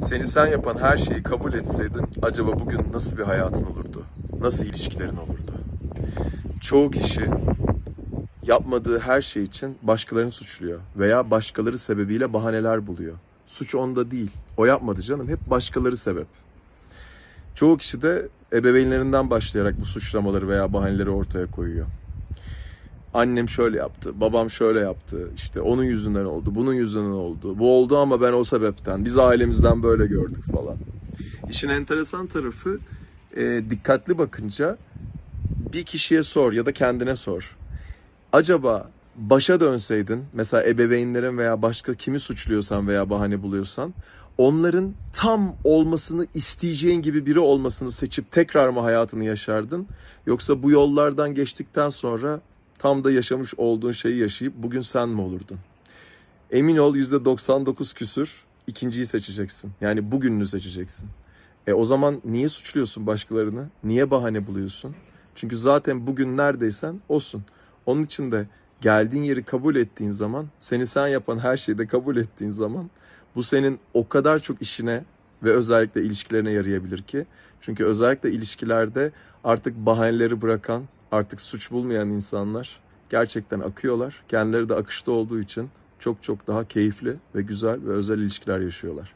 Seni sen yapan her şeyi kabul etseydin acaba bugün nasıl bir hayatın olurdu? Nasıl ilişkilerin olurdu? Çoğu kişi yapmadığı her şey için başkalarını suçluyor veya başkaları sebebiyle bahaneler buluyor. Suç onda değil. O yapmadı canım. Hep başkaları sebep. Çoğu kişi de ebeveynlerinden başlayarak bu suçlamaları veya bahaneleri ortaya koyuyor. Annem şöyle yaptı, babam şöyle yaptı, işte onun yüzünden oldu, bunun yüzünden oldu, bu oldu ama ben o sebepten, biz ailemizden böyle gördük falan. İşin enteresan tarafı e, dikkatli bakınca bir kişiye sor ya da kendine sor. Acaba başa dönseydin, mesela ebeveynlerin veya başka kimi suçluyorsan veya bahane buluyorsan, onların tam olmasını isteyeceğin gibi biri olmasını seçip tekrar mı hayatını yaşardın? Yoksa bu yollardan geçtikten sonra tam da yaşamış olduğun şeyi yaşayıp bugün sen mi olurdun? Emin ol %99 küsür ikinciyi seçeceksin. Yani bugününü seçeceksin. E o zaman niye suçluyorsun başkalarını? Niye bahane buluyorsun? Çünkü zaten bugün neredeysen olsun. Onun için de geldiğin yeri kabul ettiğin zaman, seni sen yapan her şeyi de kabul ettiğin zaman bu senin o kadar çok işine ve özellikle ilişkilerine yarayabilir ki. Çünkü özellikle ilişkilerde artık bahaneleri bırakan, artık suç bulmayan insanlar gerçekten akıyorlar. Kendileri de akışta olduğu için çok çok daha keyifli ve güzel ve özel ilişkiler yaşıyorlar.